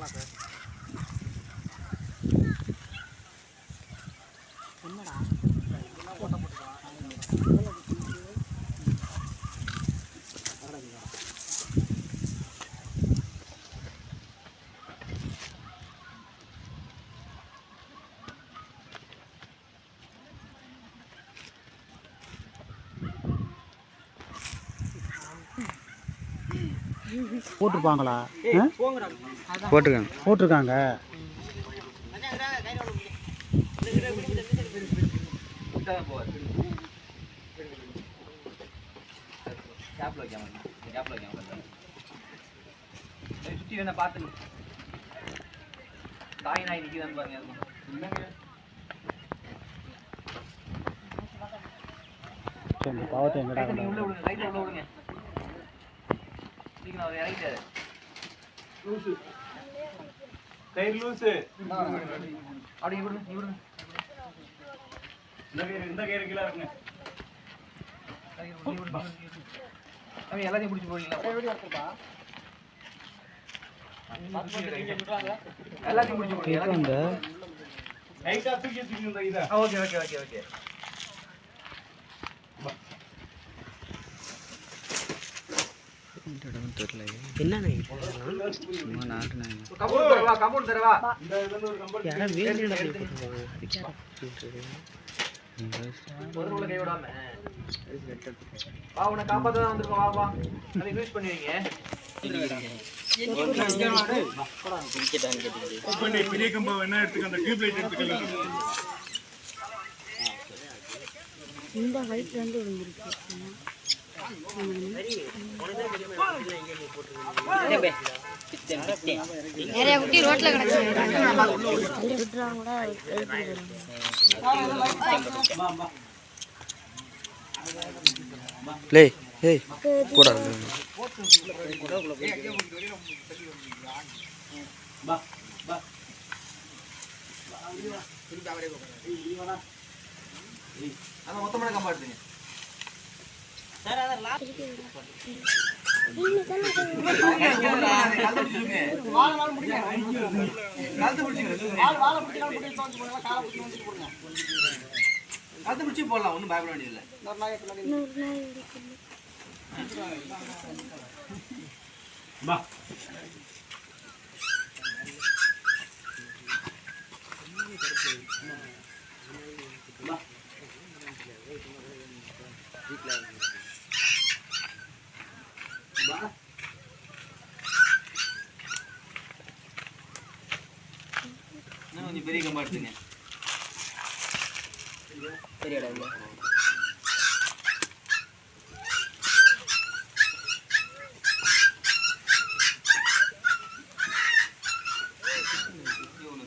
lá, velho. போட்டிருப்பாங்களா? போட்டிருக்காங்க போட்டிருக்காங்க சுற்றி வேணா பார்த்து தாய் நாய் நிற்கிதான்னு பாருங்க பாவத்தை எங்கடா உள்ள விடுங்க ரைட்ல உள்ள விடுங்க சீக்கிரம் அவர் இறங்கிட்டாரு கயிறு லூசு. அப்படி விடுங்க இந்த கயிறு இந்த கயிறு கீழே இருக்குங்க அவன் எல்லாத்தையும் பிடிச்சி போறீங்களா? எல்லாத்தையும் பிடிச்சி போறீங்க எல்லாத்தையும் லைட்டா தூக்கி தூக்கி இந்த இதை. ஓகே ஓகே ஓகே ஓகே தெரியல என்ன சும்மா நாட்டு நாய் கம்பௌண்ட் தரவா கம்பௌண்ட் தரவா இந்த இதுல இருந்து ஒரு கம்பெனி யாரா வேணும் போட்டுருவாங்க அதுக்கு யாரா போட்டுருக்கு? முதல்ல உள்ள கை விடாம வா உன்னை காப்பாத்த தான் வந்திருக்கோம் வா வா அதை பண்ணி பெரிய கம்பா வேணா எடுத்துக்க அந்த டியூப் லைட் எடுத்துக்கலாம் இந்த ஹைட்ல இருந்து விழுந்துருக்கு நிறைய குட்டி ரோட்ல கிடக்கு. விட்டுறாங்க கூட லே ஏய் போடா. அதான் மொத்தமான கம்பா எடுத்துங்க. கழுத்து பிடிச்சி போடலாம் ஒன்றும் பயப்பட வேண்டியதில்லை வா. கொஞ்சம் பெரிய கம்பா எடுத்துங்க. பெரிய இடம்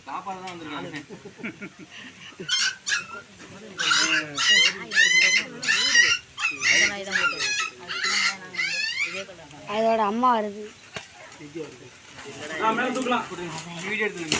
சாப்பாடு தான் வந்திருக்காங்க. அதோட அம்மா வருது. ஆ மேல தூக்கலாம். வீடியோ எடுத்துருங்க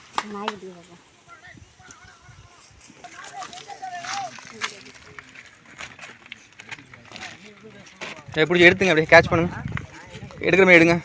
வாசியா நாய்க்குட்டி எப்படி எடுத்துங்க அப்படியே கேட்ச் பண்ணுங்க. எடுக்கிற மாதிரி எடுங்க.